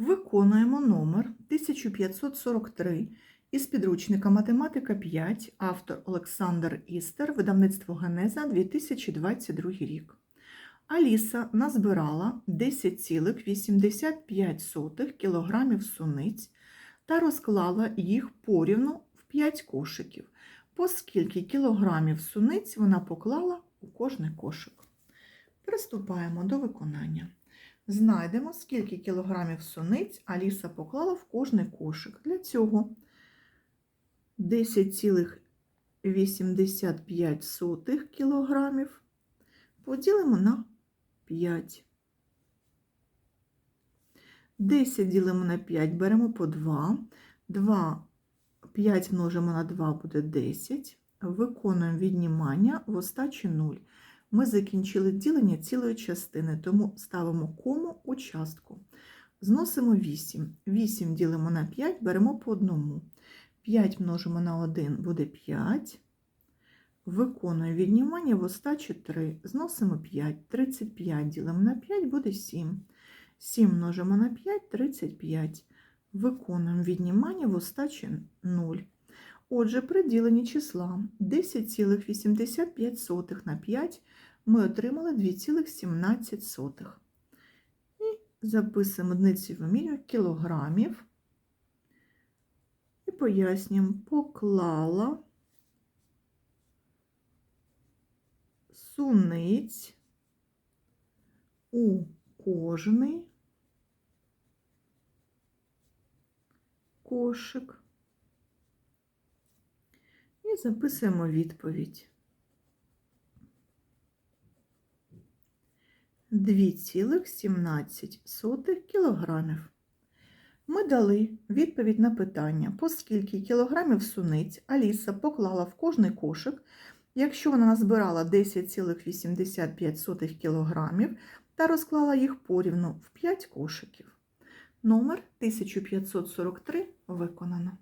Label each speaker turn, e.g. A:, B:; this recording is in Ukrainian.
A: Виконуємо номер 1543 із підручника Математика 5, автор Олександр Істер, видавництво Генеза 2022 рік. Аліса назбирала 10,85 кг суниць та розклала їх порівну в 5 кошиків. По скільки кілограмів суниць вона поклала у кожний кошик. Приступаємо до виконання. Знайдемо, скільки кілограмів суниць Аліса поклала в кожний кошик. Для цього 10,85 кілограмів поділимо на 5. 10 ділимо на 5, беремо по 2. 2, 5 множимо на 2 буде 10. Виконуємо віднімання в остачі 0. Ми закінчили ділення цілої частини, тому ставимо кому у частку. Зносимо 8. 8 ділимо на 5, беремо по одному. 5 множимо на 1 буде 5. Виконуємо віднімання в остачі 3. Зносимо 5. 35 ділимо на 5 буде 7. 7 множимо на 5 35. Виконуємо віднімання в остачі 0. Отже, при діленні числа 10,85 на 5 ми отримали 2,17. І записуємо одиниці вимірюю кілограмів. І пояснюємо, поклала суниць у кожний кошик. І записуємо відповідь. 2,17 кілограмів. Ми дали відповідь на питання, по скільки кілограмів суниць Аліса поклала в кожний кошик, якщо вона назбирала 10,85 кілограмів та розклала їх порівну в 5 кошиків. Номер 1543 виконано.